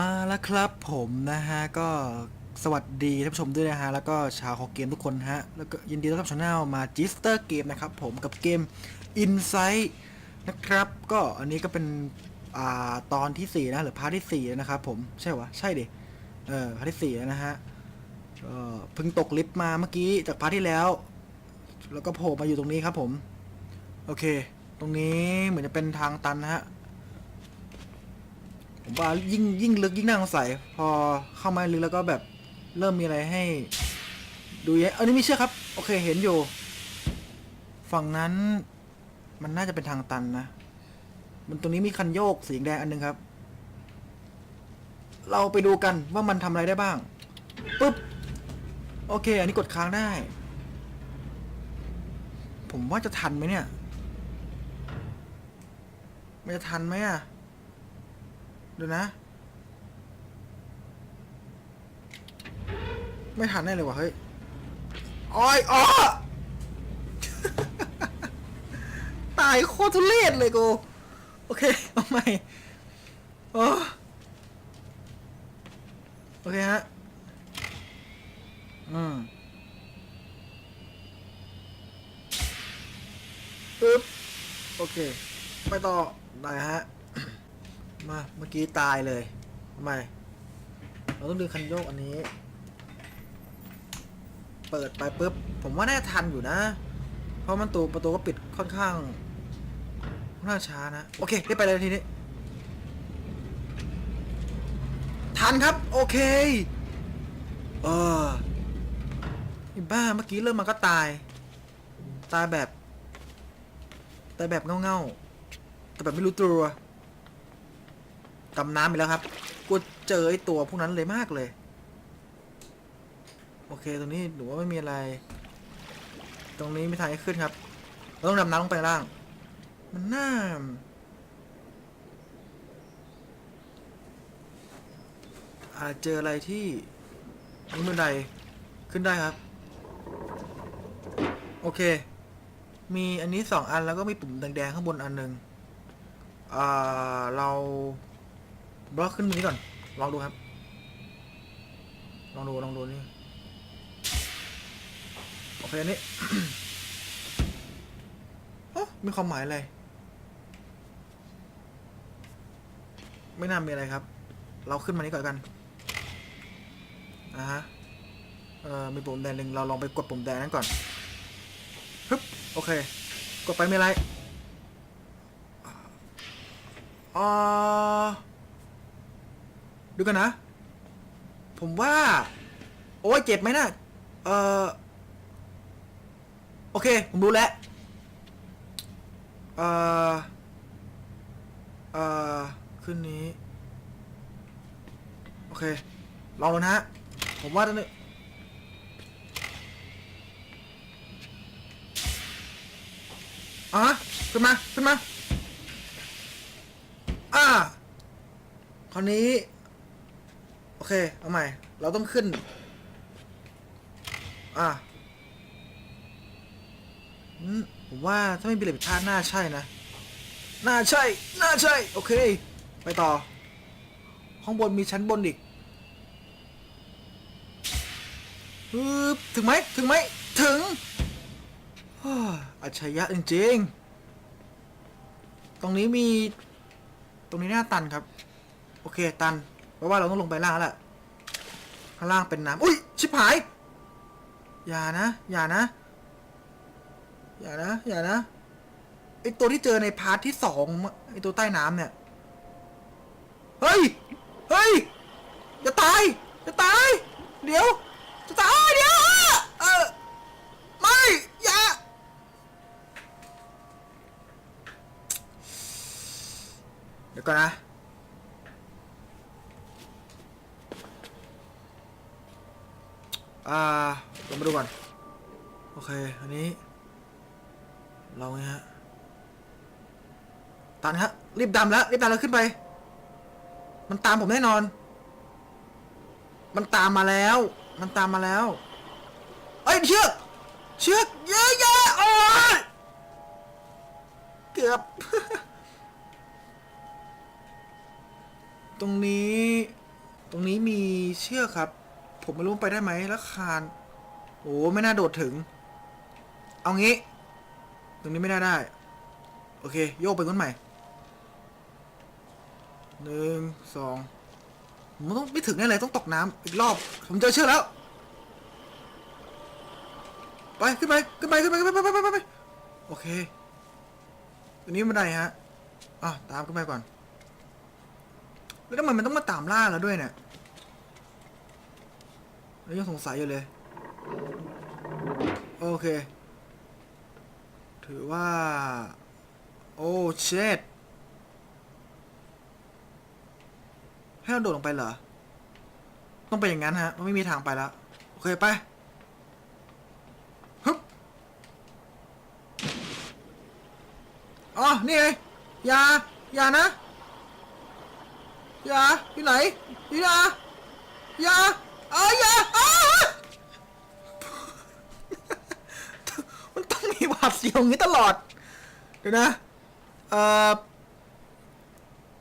มาแล้วครับผมนะฮะก็สวัสดีท่านผู้ชมด้วยนะฮะแล้วก็ชาวของเกมทุกคนฮะแล้วก็ยินดีต้อนรับช anel มาจิสเตอร์เกมนะครับผมกับเกม Insight นะครับ ก็อันนี้ก็เป็นอ่าตอนที่ 4 นะหรือพาร์ทที่4แล้วนะครับผมใช่วะใช่ดิเออพาร์ทที่4แล้วนะฮะเออเพิ่งตกลิฟต์มาเมื่อกี้จากพาร์ทที่แล้ว แล้วก็โผล่มาอยู่ตรงนี้ครับผม โอเค ตรงนี้เหมือนจะเป็นทางตันนะฮะ ผมว่ายิ่งยิ่งลึกยิ่งน่าสงสัยพอเข้ามาลึกแล้วก็แบบเริ่มมีอะไรให้ ดูเยอะอันนี้มีเชือกครับ โอเคเห็นอยู่ ฝั่งนั้นมันน่าจะเป็นทางตันนะ มันตรงนี้มีคันโยกสีแดงอันหนึงครับ เราไปดูกันว่ามันทำอะไรได้บ้างปุ๊บโอเค อันนี้กดค้างได้ ผมว่าจะทันไหมเนี่ย มันจะทันไหมอะ ดูนะ ไม่ทันแน่เลยว่ะเฮ้ยอ้อยอ๋อตายโคตรทุเรศเลยกู โอเคเอาใหม่โอ้โอเคฮะ อืมปึ๊บ โอเค ไปต่อ ได้ฮะ มาเมื่อกี้ตายเลยทำไมเราต้องดึงคันโยกอันนี้ เปิดไปปุ๊บ ผมว่าน่าทันอยู่นะ เพราะมันตูประตูก็ปิดค่อนข้างค่อนข้างช้านะ โอเคได้ไปเลยทีนี้ ทันครับ โอเค เออบ้าเมื่อกี้เริ่มมันก็ตาย ตายแบบ ตายแบบเง่าๆแต่แบบไม่รู้ตัว กำน้ำไปแล้วครับกูเจอไอตัวพวกนั้นเลยมากเลย โอเคตรงนี้หนูว่าไม่มีอะไร ตรงนี้ไม่ทางให้ขึ้นครับเราต้องดำน้ำลงไปล่าง มันน่าอาจเจออะไรที่นี่บันไดขึ้นได้ครับ โอเค มีอันนี้สองอันแล้วก็มีปุ่มแดงๆข้างบนอันหนึ่งอ่าเรา บล็อกขึ้นตรงนี้ก่อน ลองดูครับ ลองดู ลองดูนี่ โอเคอันนี้เอ๊ะมีความหมายอะไร ไม่น่ามีอะไรครับ เราขึ้นมานี้ก่อนกันอ่าฮะ เอ่อ มีปุ่มแดงหนึ่งเราลองไปกดปุ่มแดงนั้นก่อน ฮึบ โอเค กดไปไม่ไรอ่า ดูกันนะ ผมว่า โอ้ยเจ็บไหมนะเอ่อโอเค ผมรู้แล้วเอ่อเอ่อขึ้นนี้ โอเค ลองดูนะฮะ ผมว่าตอนนี้อะขึ้นมา ขึ้นมา อ่าคราวนี้ เค เอาใหม่ เราต้องขึ้น อ่าอืมผมว่าถ้าไม่มีอะไรผิดพลาดน่าใช่นะ น่าใช่ น่าใช่ โอเค ไปต่อข้างบนมีชั้นบนอีกฮึบถึงไหม ถึงไหม ถึงฮ่าอัจฉริยะจริงๆ ตรงนี้มี ตรงนี้หน้าตันครับ โอเค ตัน เพราะว่าเราต้องลงไปล่างแล้วแหละ ข้างล่างเป็นน้ำอุ้ยชิบหาย อย่านะ อย่านะ อย่านะ อย่านะ ไอตัวที่เจอในพาร์ทที่สองไอตัวใต้น้ำเนี่ย เฮ้ย เฮ้ย จะตาย จะตาย เดี๋ยว จะตาย เดี๋ยว เออไม่ อย่า เดี๋ยวก่อนนะ อ่าลองมาดูก่อน โอเค อันนี้ เราไงฮะ ตันฮะ รีบดำแล้ว รีบดำแล้วขึ้นไป มันตามผมแน่นอน มันตามมาแล้ว มันตามมาแล้ว เอ้ยเชือก เชือกเยอะแยะโอ้ยเกือบ ตรงนี้ ตรงนี้มีเชือกครับ ผมไม่รู้ไปได้ไหมแล้วคาน โอ้ไม่น่าโดดถึง เอางี้ ตรงนี้ไม่น่าได้ โอเค โยกไปก้นใหม่หนึ่งสองผมต้องไม่ถึงแน่เลยต้องตกน้ำอีกรอบ ผมเจอเชือกแล้ว ไป ขึ้นไป ขึ้นไป ขึ้นไป ขึ้นไปไปไปไปไปโอเคตัวนี้บันไดฮะอะตามขึ้นไปก่อน แล้วทำไมมันต้องมาตามล่าเราด้วยเนี่ย ยังสงสัยอยู่เลย โอเค ถือว่า โอ้เช็ดให้เราโดดลงไปเหรอ ต้องเป็นอย่างนั้นฮะ มันไม่มีทางไปแล้ว โอเคไปฮึบอ๋อ นี่ไงอย่าอย่านะอย่าอยู่ไหนอย่าอย่าเอ้ยอย่าอ้า มันต้องมี หวาดเสียวอย่างนี้ตลอดเดี๋ยวนะ เอ่อ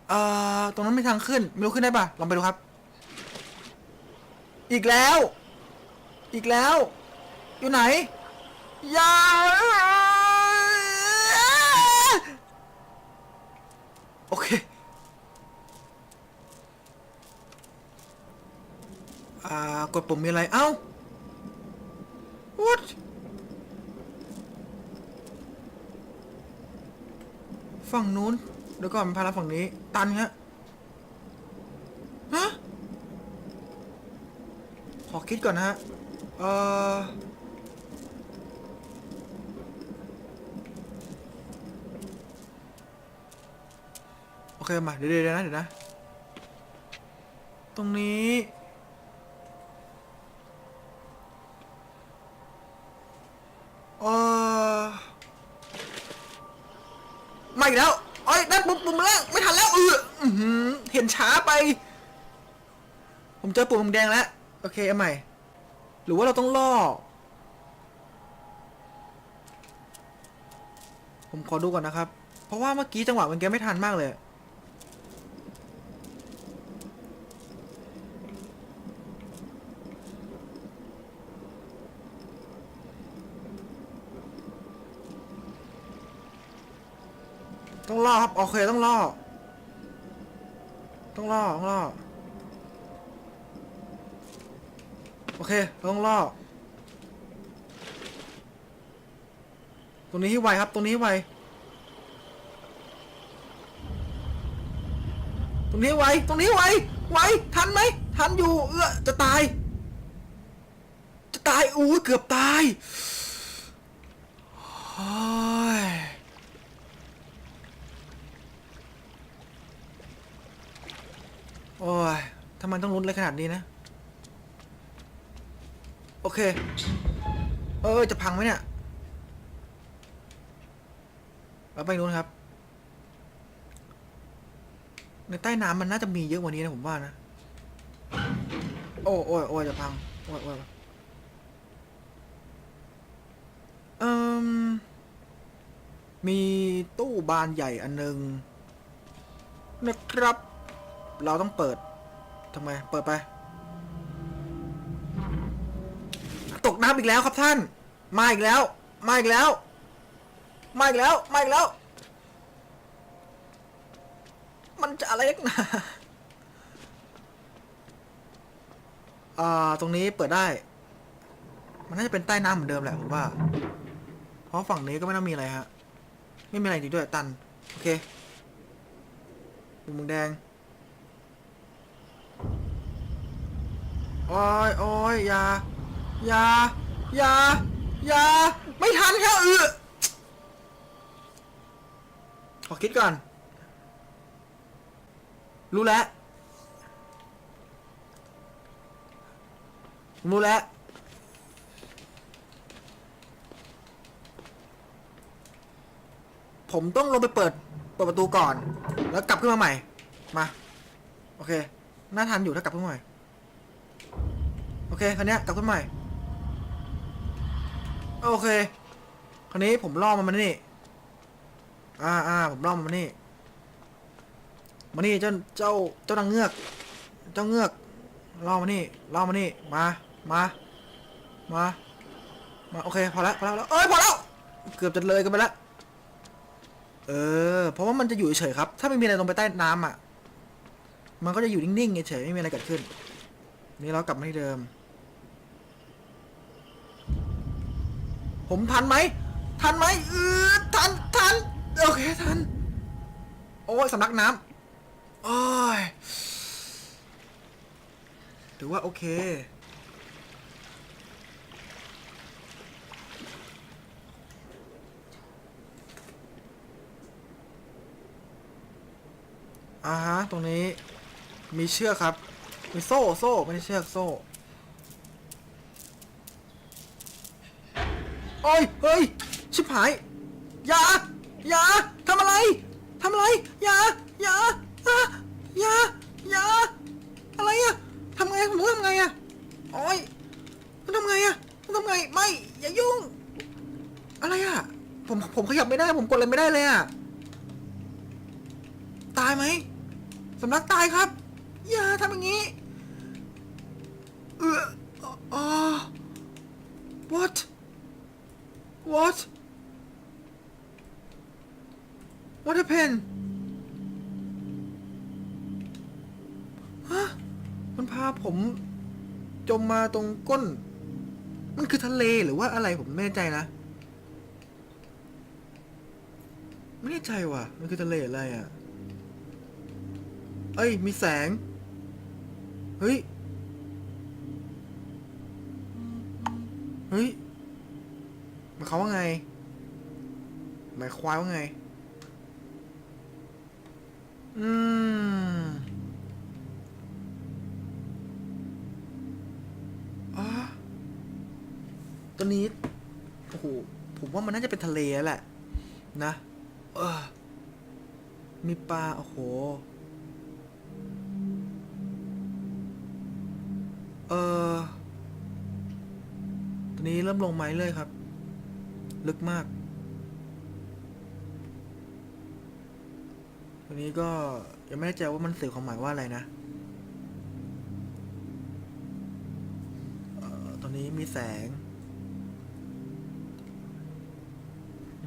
เอ่อ ตรงนั้นไม่ทางขึ้น ไม่รู้ขึ้นได้ปะลองไปดูครับ อีกแล้ว อีกแล้ว อยู่ไหนอย่าโอเค อ่า กดปุ่มมีอะไร เอ้า what ฝั่งนู้น เดี๋ยวก่อนมันพาเราฝั่งนี้ ตันฮะฮะขอคิดก่อนนะฮะ เออโอเคมาเดี๋ยวเดี๋ยวนะเดี๋ยวนะ ตรงนี้ เออมาอีกแล้วโอ้ยนั่นปุ่มปุ่มแล้วไม่ทันแล้วเอออื้อหือเห็นช้าไป ผมเจอปุ่มแดงแล้ว โอเคเอาใหม่ หรือว่าเราต้องล่อ ผมขอดูก่อนนะครับ เพราะว่าเมื่อกี้จังหวะมันแกไม่ทันมากเลย ต้องล่อครับ โอเคต้องล่อ ต้องล่อต้องล่อ โอเคเราต้องล่อตรงนี้ให้ไวครับตรงนี้ให้ไวตรงนี้ไวตรงนี้ไวไวทันไหมทันอยู่ เออจะตาย จะตายอู้เกือบตายโอ้ยโอ้ยทำไมต้องลุ้นเลยขนาดนี้นะ เค เออจะพังไหมเนี่ยเอาไปนู้นครับ ในใต้น้ำมันน่าจะมีเยอะกว่านี้นะผมว่านะ โอ้โอ้ยโอ้ยจะพัง โอ้ยโอ้ยเอ่มมีตู้บานใหญ่อันหนึงนะครับ เราต้องเปิดทำไม เปิดไปำอีกแล้วครับท่าน มาอีกแล้ว มาอีกแล้ว มาอีกแล้ว มาอีกแล้ว มันจะอะไรนักหนาอ่า ตรงนี้เปิดได้ มันน่าจะเป็นใต้น้ำเหมือนเดิมแหละผมว่า เพราะฝั่งนี้ก็ไม่ต้องมีอะไรฮะ ไม่มีอะไรจริงด้วยตัน โอเคปุ่มแดงโอ้ยโอ้ยอย่า อย่าอย่าอย่าไม่ทันครับเออขอคิดก่อน รู้แล้ว รู้แล้ว ผมต้องลงไปเปิด เปิดประตูก่อน แล้วกลับขึ้นมาใหม่ มา โอเค น่าทันอยู่ถ้ากลับขึ้นมาใหม่ โอเคคันนี้กลับขึ้นใหม่ โอเค คราวนี้ผมล่อมันมานี่ อ่าอ่าผมล่อมันมานี่ มานี่เจ้าเจ้าเจ้านางเงือก เจ้าเงือก ล่อมานี่ ล่อมานี่ มา มา มา มา โอเค พอแล้วพอแล้วพอแล้วเอ้ย พอแล้ว เกือบจะเลยกันไปแล้ว เออ เพราะว่ามันจะอยู่เฉยครับ ถ้าไม่มีอะไรลงไปใต้น้ำอะ มันก็จะอยู่นิ่งๆเฉยไม่มีอะไรเกิดขึ้น นี่เรากลับมาที่เดิม ผมทันไหม ทันไหมเออทันทันโอเคทัน โอ้ยสำลักน้ำโอ้ยถือว่าโอเค อ่าฮะ ตรงนี้มีเชือกครับ มีโซ่ โซ่ ไม่ได้เชือก โซ่ โอ้ย เฮ้ย ชิบ หาย อย่า อย่าทำอะไร ทำอะไร อย่า อย่าอะอย่า อย่า อะไรอะทำไงผมต้องทำไงอะโอ้ยต้องทำไงอะต้องทำไง ไม่ อย่ายุ่ง อะไรอะผม ผมขยับไม่ได้ ผมกดอะไรไม่ได้เลยอะตายไหมสำนักตายครับ พาผม จมมาตรงก้น มันคือทะเลหรือว่าอะไรผมไม่แน่ใจนะ ไม่แน่ใจว่ะ มันคือทะเลอะไรอะ เอ้ย มีแสง เฮ้ย เฮ้ยหมายความว่าไงหมายความว่าไง อืม ตัวนี้โอ้โหผมว่ามันน่าจะเป็นทะเลแหละ นะเออมีปลาโอ้โหเออตอนนี้เริ่มลงไม้เลยครับ ลึกมาก ตัวนี้ก็ยังไม่แน่ใจว่ามันสื่อความหมายว่าอะไรนะเออตอนนี้มีแสง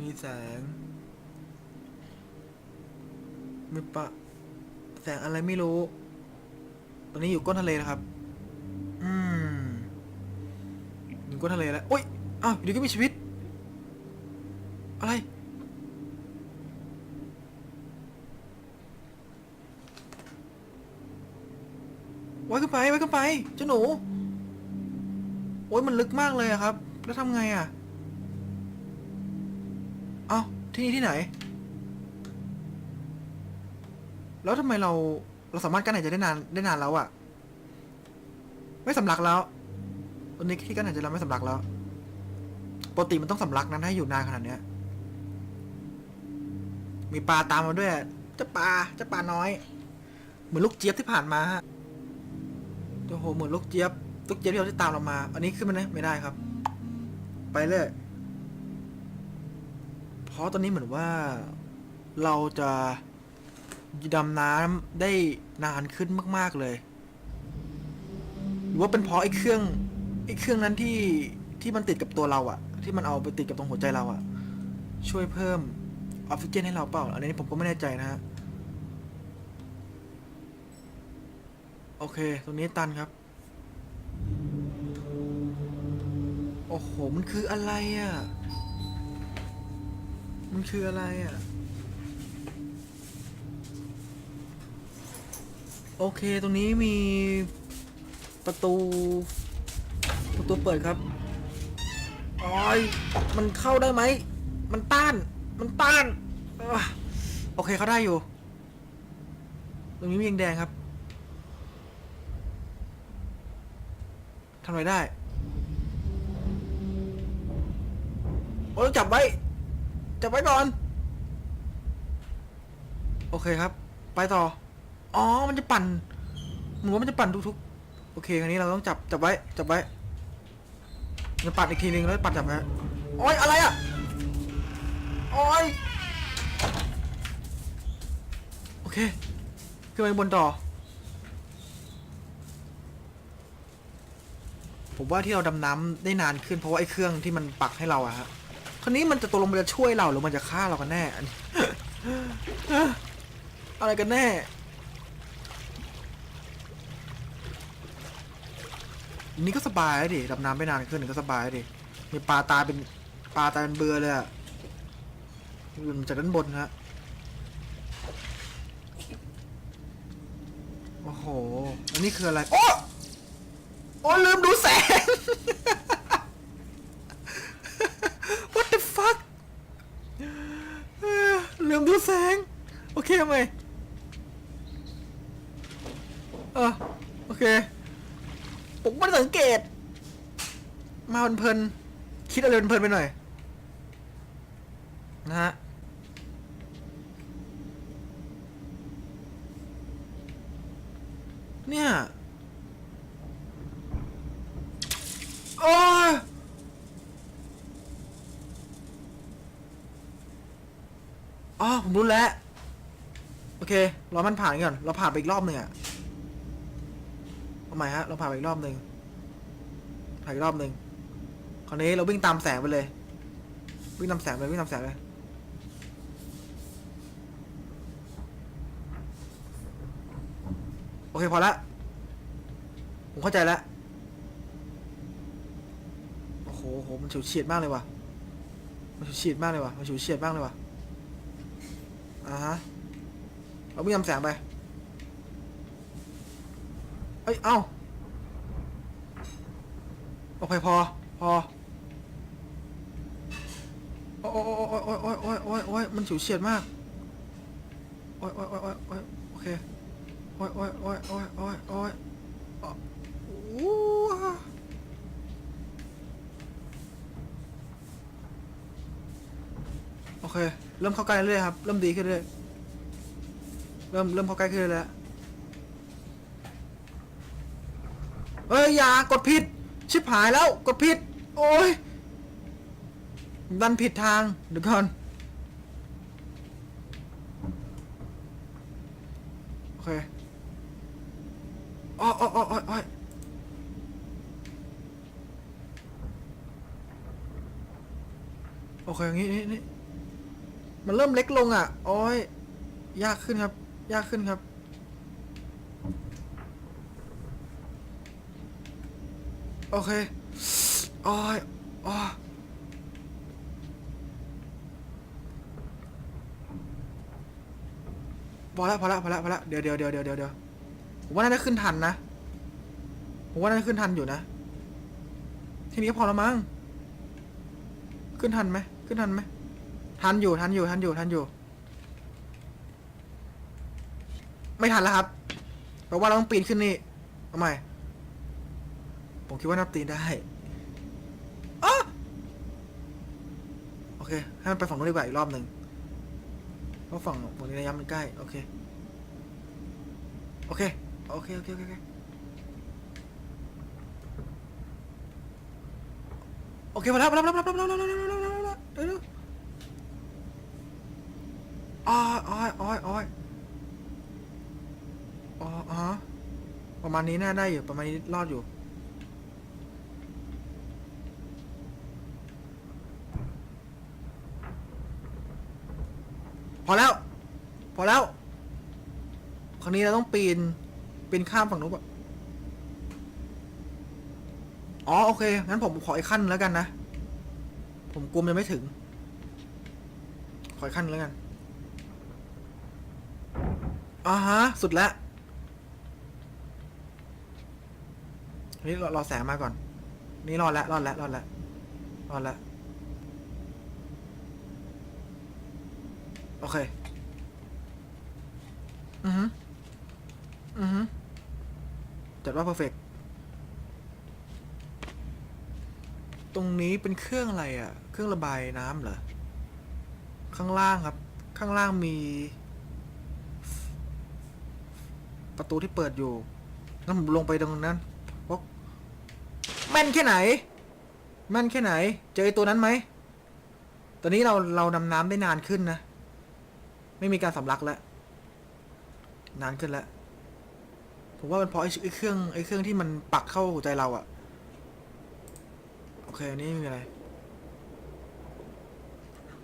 มีแสงมีปะ แสงอะไรไม่รู้ ตอนนี้อยู่ก้นทะเลนะครับ อืมอยู่ก้นทะเลแล้วโอ้ยอ้าวอยู่ดีก็มีชีวิต อะไร ไว้ขึ้นไป ไว้ขึ้นไป เจ้าหนู โอ้ยมันลึกมากเลยอะครับ แล้วทำไงอะ ที่นี่ที่ไหน แล้วทำไมเราเราสามารถกั้นหายใจได้นานได้นานแล้วอะไม่สำลักแล้วตอนนี้ที่กั้นหายใจเราไม่สำลักแล้วปกติมันต้องสำลักนะถ้าอยู่นานขนาดเนี้ย มีปลาตามมาด้วยเจ้าปลาเจ้าปลาน้อย เหมือนลูกเจี๊ยบที่ผ่านมาฮะโอ้โหเหมือนลูกเจี๊ยบลูกเจี๊ยบที่เราที่ตามเรามา อันนี้ขึ้นมาได้ไม่ได้ครับ ไปเลย เพราะตอนนี้เหมือนว่าเราจะดำน้ำได้นานขึ้นมาก ๆ เลย หรือว่าเป็นเพราะไอ้เครื่องไอ้เครื่องนั้นที่ที่มันติดกับตัวเราอะที่มันเอาไปติดกับตรงหัวใจเราอะช่วยเพิ่มออกซิเจนให้เราเปล่า อันนี้ผมก็ไม่แน่ใจนะฮะ โอเค ตรงนี้ตันครับ โอ้โห มันคืออะไรอะ มันคืออะไรอะ โอเค ตรงนี้มีประตู ประตูเปิดครับโอ้ยมันเข้าได้ไหม มันต้าน มันต้านอโอเคเข้าได้อยู่ ตรงนี้มีแดงครับทำอะไรได้ โอ้ยจับไว้ จับไว้ก่อน โอเคครับ ไปต่อ อ๋อ มันจะปั่นหมือนว่ามันจะปั่นทุกๆ โอเคคราวนี้เราต้องจับ จับไว้ จับไว้จะปั่นอีกทีนึงแล้วปั่นจับไว้โอ้ยอะไรอะ โอ้ยโอเคขึ้นไปบนต่อ ผมว่าที่เราดำน้ำได้นานขึ้นเพราะว่าไอ้เครื่องที่มันปักให้เราอะฮะ คราวนี้มันจะตกลงมันจะช่วยเราหรือมันจะฆ่าเรากันแน่อันนี้อะไรกันแน่อันนี้ก็สบายดิดำน้ำไม่นานขึ้นก็สบายดิมีปลาตายเป็นปลาตายเป็นเบือเลยอะหล่นจากด้านบนฮะโอ้โห อันนี้คืออะไร โอ้ โอ้ลืมดูแสง What the fuck เอ้อลืมดู แสง โอเคไหมเออโอเค ผมไม่สังเกต มาเพลินๆคิดอะไรเพลินๆไปหน่อย นะฮะเนี่ย โอ้ อ๋อผมรู้แล้ว โอเค รอมันผ่านก่อน เราผ่านไปอีกรอบหนึ่งอะเอาใหม่ฮะ เราผ่านไปอีกรอบหนึ่งผ่านอีกรอบหนึ่งคราวนี้เราวิ่งตามแสงไปเลย วิ่งตามแสงไปวิ่งตามแสงเลยโอเคพอละผมเข้าใจแล้วโอ้โหโหมันฉิวเฉียดมากเลยว่ะ มันฉิวเฉียดมากเลยว่ะ มันฉิวเฉียดมากเลยว่ะ อ่าฮะเราไม่ยอมแสงไป เอ้ย เอ้า โอเคพอ พอ โอ้ยโอ้ยโอ้ยโอ้ยโอ้ยโอ้ยโอ้ยมันฉิวเฉียดมาก โอ้ยโอ้ยโอ้ยโอ้ยโอเค โอ้ยโอ้ยโอ้ยโอ้ยโอ้ยโอ้ยอ๋ออู้โอ เริ่มเข้าใกล้เรื่อยครับ เริ่มดีขึ้นเรื่อยเริ่มเริ่มเข้าใกล้ขึ้นเรื่อยแล้วเฮ้ยอย่ากดผิด ชิบหายแล้วกดผิด โอ้ยดันผิดทางเดี๋ยวก่อน โอเคอ้ออ้ออ้ออ้ออ้อยโอเคอย่างนี้นี่นี่มันเริ่มเล็กล งอะ โอ้ย ยากขึ้นครับ ยากขึ้นครับ โอเค โอ้ยโอ้พอแล้วพอแล้วพอแล้วพอแล้วเดี๋ยวเดี๋ยวเดี๋ยวเดี๋ยวเดี๋ยวเดี๋ยวผมว่าน่าจะขึ้นทันนะ ผมว่าน่าจะขึ้นทันอยู่นะ ทีนี้ก็พอแล้วมั้ง ขึ้นทันไหม ขึ้นทันไหม ทันอยู่ทันอยู่ทันอยู่ทันอยู่ ไม่ทันแล้วครับ เพราะว่าเราต้องปีนขึ้นนี่ทำไมผมคิดว่านับตีนได้อะโอเค ให้มันไปฝั่งนู้นดีกว่าอีกรอบหนึ่งเพราะฝั่งฝั่งนี้ระยะมันใกล้ โอเค โอเค โอเค โอเค โอเค โอเคโอเคพอแล้วพอแล้วพอแล้วพอแล้วพอแล้วพอแล้วพอแล้วพอแล้วพอแล้วเดี๋ยว อ้อยอ้อยอ้อยอ้อยอ๋อประมาณนี้น่าได้อยู่ประมาณนี้รอดอยู่พอแล้ว พอแล้ว คราวนี้เราต้องปีน ปีนข้ามฝั่งนู้นอะอ๋อ โอเค งั้นผมขออีกขั้นแล้วกันนะ ผมกลัวมันยังไม่ถึง ขออีกขั้นแล้วกัน อ่าฮะ สุดแล้วนนี้รอรอแสงมาก่อน นี่รอดแล้วรอดแล้วรอดแล้วรอดแล้วโอเค อือฮึอือฮึจัดว่า perfect ตรงนี้เป็นเครื่องอะไรอะ่ะ เครื่องระบายน้ำเหรอ ข้างล่างครับ ข้างล่างมี ประตูที่เปิดอยู่งั้นผมลงไปตรงนั้นเพราะแม่นแค่ไหน แม่นแค่ไหน เจอไอ้ตัวนั้นไหม ตอนนี้เราเราดำน้ำได้นานขึ้นนะ ไม่มีการสำลักแล้ว นานขึ้นแล้ว ผมว่ามันเพราะไอ้เครื่องไอ้เครื่องที่มันปักเข้าหัวใจเราอะโอเคอันนี้มีอะไร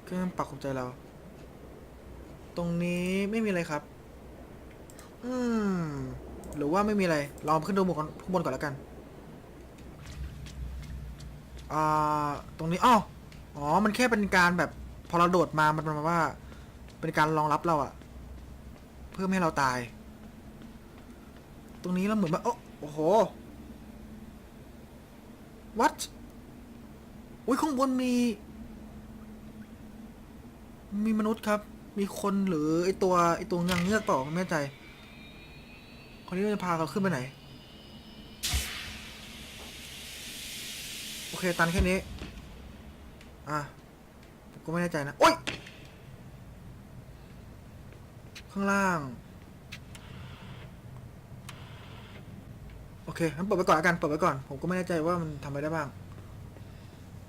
เครื่องปรับขอบใจเรา ตรงนี้ไม่มีอะไรครับ อืม หรือว่าไม่มีอะไร ลองขึ้นดูบนก่อนข้างบนก่อนแล้วกัน อ่า ตรงนี้อ้าวอ๋อ มันแค่เป็นการแบบ พอเราโดดมา มันประมาณว่า เป็นการรองรับเราอะเพื่อไม่ให้เราตาย ตรงนี้เราเหมือนว่าโอ้โห what อุ้ยข้างบนมี มีมนุษย์ครับ มีคนหรือไอตัวไอตัวงางเงือกเปล่าไม่แน่ใจ คนนี้จะพาเราขึ้นไปไหน โอเค ตันแค่นี้ อะผมก็ไม่แน่ใจนะ โอ๊ยข้างล่าง โอเคงั้นเปิดไว้ก่อนแล้วกัน เปิดไว้ก่อน ผมก็ไม่แน่ใจว่ามันทำอะไรได้บ้าง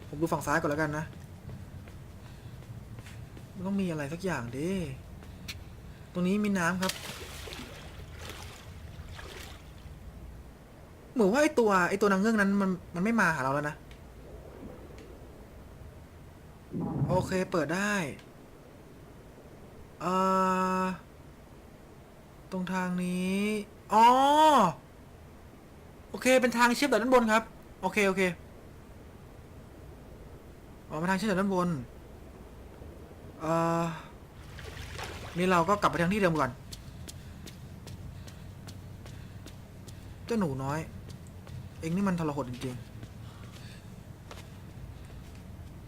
ผมดูฝั่งซ้ายก่อนแล้วกันนะ มันต้องมีอะไรสักอย่างดิ ตรงนี้มีน้ำครับ เห มือนว่าไอตัวไอตัวนางเงือกนั้นมันมันไม่มาหาเราแล้วนะ โอเคเปิดได้เอ่อตรงทางนี้ อ๋อ โอเค เป็นทางเชื่อมจากด้านบนครับ โอเค โอเค อ๋อเป็นทางเชื่อมจากด้านบน เอ่อ นี่เราก็กลับไปทางที่เดิมก่อน เจ้าหนูน้อย เองนี่มันทรหดจริงๆ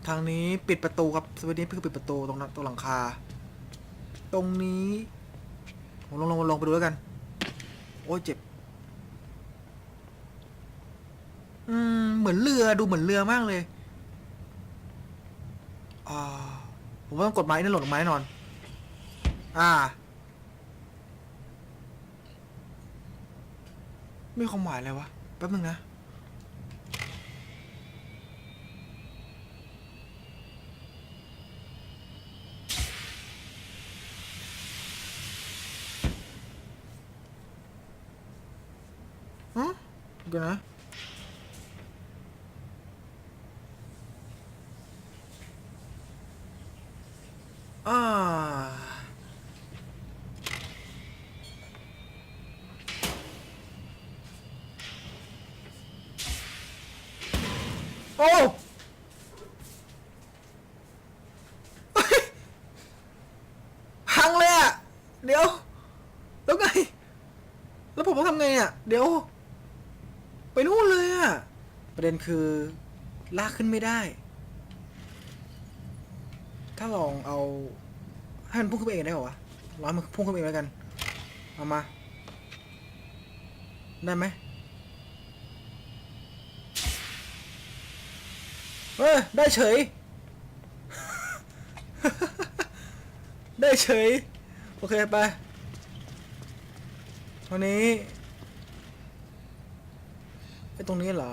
ทางนี้ปิดประตูครับสวิตช์นี้เพื่อปิดประตูตรงนั้นตรงหลังคา ตรงนี้ผมลงลงลงไปดูแล้วกัน โอ้ยเจ็บ อืม เหมือนเรือดูเหมือนเรือมากเลยอ่าผมว่าต้องกดไม้นั่นหล่นลงมาแน่นอน อ่า ไม่ความหมายอะไรวะ แป๊บนึงนะฮะเดี๋ยวนะ อ่า โอ้ พังเลยอะ เดี๋ยว แล้วไง แล้วผมต้องทำไงอะ เดี๋ยว ไปนู่นเลยอะ ประเด็นคือ ลากขึ้นไม่ได้ ถ้าลองเอา ให้มันพุ่งขึ้นไปเองได้เหรอวะลองให้มันพุ่งขึ้นไปเองแล้วกัน เอามา ได้ไหมเออ ได้เฉย ได้เฉย โอเคไปตอนนี้ไอตรงนี้เหรอ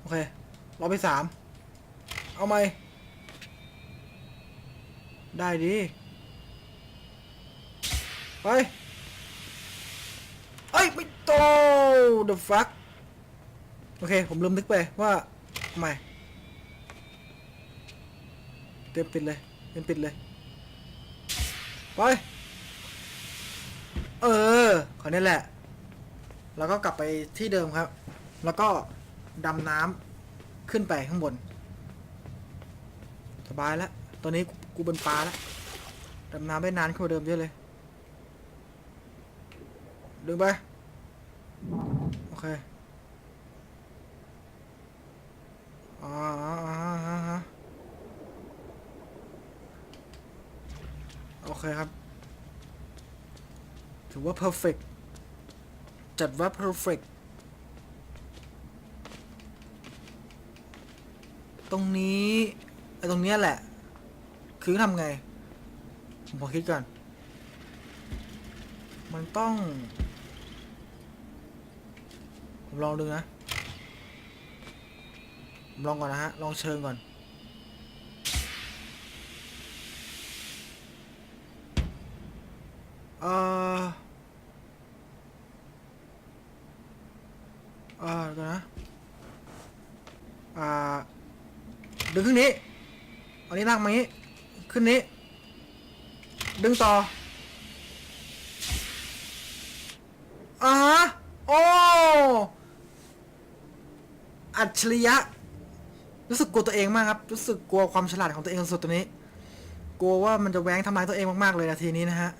โอเคเรอไปสาม เอาไหม ได้ดิไป เอ้ย ไม่โต the fuck โอเค ผมลืมนึกไปว่าทำไม เตรียมปิดเลยเตรียมปิดเลย ไป เออขอนี้แหละ แล้วก็กลับไปที่เดิมครับ แล้วก็ดำน้ำขึ้นไปข้างบน สบายแล้ว ตอนนี้กูกูเป็นปลาแล้ว ดำน้ำได้นานขึ้นกว่าเดิมเยอะเลย ดึงไป โอเคอ่าอ่าอ่าอ่าอ่าโอ เคครับ ถือว่า perfect จัดว่า perfect ตรงนี้ไอ้ตรงเนี้ยแหละ คือทำไง ผมขอคิดก่อน มันต้อง ผมลองดูนะ ผมลองก่อนนะฮะ ลองเชิญก่อน เออเออเดี๋ยวก่อนนะ อ่า ดึงขึ้นนี้เอานี้ลาก มานี้ ขึ้นนี้ ดึงต่ออ่าฮะโอ้อัจฉริยะ รู้สึกกลัวตัวเองมากครับ รู้สึกกลัวความฉลาดของตัวเองสุดตัวนี้ กลัวว่ามันจะแหวงทำลายตัวเองมากๆเลยนาทีนี้นะฮะ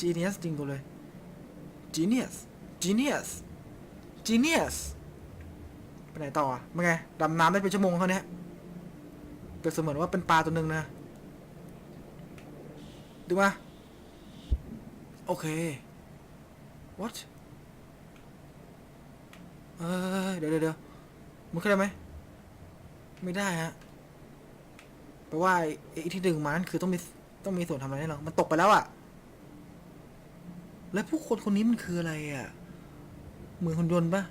Genius จริงกูเลย Genius Genius Genius ไปไหนต่ออะเป็นไงดำน้ำได้เป็นชั่วโมงเท่านี้เปรียบเสมือนว่าเป็นปลาตัวหนึ่งนะดูมาโอเค what เออเดี๋ยวเดี๋ยวเดี๋ยวมันขึ้นได้ไหมไม่ได้ฮะแปลว่าไอ้ที่ดึงมานั่นคือต้องมีต้องมีส่วนทำอะไรแน่นอนมันตกไปแล้วอะแล้วผู้คนคนนี้มันคืออะไรอะเหมือนคนยนต์ปะ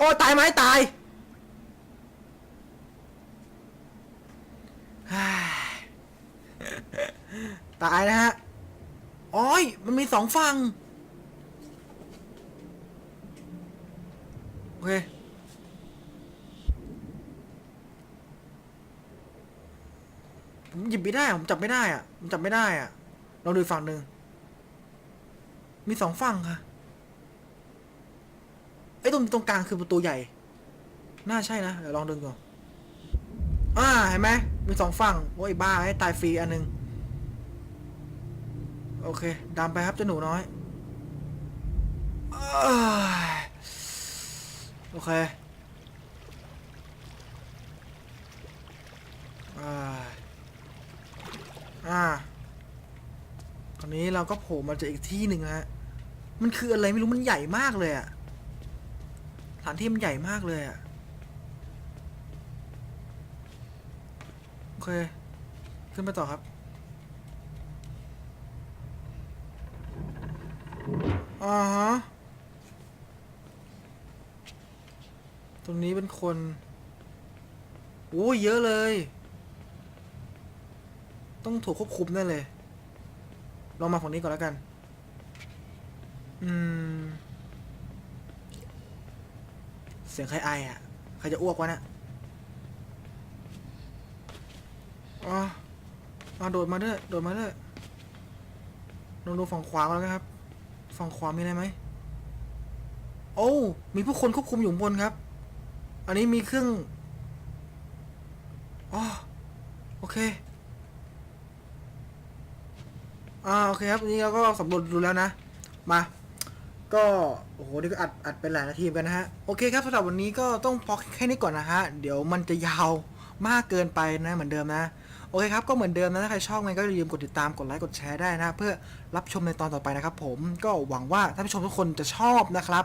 โอ้ตายไหมตายตายนะฮะโอ้ยมันมีสองฝั่งโอเคผมหยิบไม่ได้ ผมจับไม่ได้อะผมจับไม่ได้อะลองดูฝั่งหนึ่ง มีสองฝั่งค่ะ ไอ้ตรงตรงกลางคือประตูใหญ่ น่าใช่นะ เดี๋ยวลองดึงก่อน อ่า เห็นไหม มีสองฝั่ง โอ้ยบ้าให้ตายฟรีอันหนึง โอเค ดำไปครับเจ้าหนูน้อย โอเคอ่าอ่าตอนนี้เราก็โผล่มาจากอีกที่หนึ่งฮะ มันคืออะไรไม่รู้ มันใหญ่มากเลยอะานที่มันใหญ่มากเลยอะโอเค ขึ้นไปต่อครับอ่าฮะ ตรงนี้เป็นคนโอ้ยเยอะเลย ต้องถูกควบคุมแน่เลย ลองมาฝั่งนี้ก่อนแล้วกัน อืม เสียงใครไออะ ใครจะอ้วกวะเนะี่ยอ๋อมาโดดมาเด้วยโดดมาเด้วยลองดูฝั่งขวาก่อนแล้วกันครับ ฝั่งขวามีอะไรไหม โอ้ มีผู้คนควบคุมอยู่บนครับ อันนี้มีเครื่องอ๋อโอเค อ่า โอเคครับนนี้เราก็สำรวจดูแล้วนะ มา ก็โอ้โหนี่ก็อัดอัดเป็นหลายนาทีเหมือนกันนะฮะโอเคครับสำหรับวันนี้ก็ต้องพอแค่นี้ก่อนนะฮะเดี๋ยวมันจะยาวมากเกินไปนะเหมือนเดิมนะโอเคครับก็เหมือนเดิมนะถ้าใครชอบไงก็อย่าลืมกดติดตามกดไลค์กดแชร์ได้นะ เพื่อรับชมในตอนต่อไปนะครับผมก็หวังว่าท่านผู้ชมทุกคนจะชอบนะครับ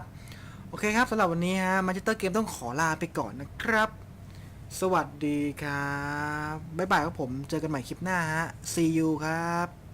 โอเคครับสำหรับวันนี้ฮะมาจิเตอร์เกมต้องขอลาไปก่อนนะครับ สวัสดีครับบ๊ายบายครับผมเจอกันใหม่คลิปหน้าฮะ see you ครับ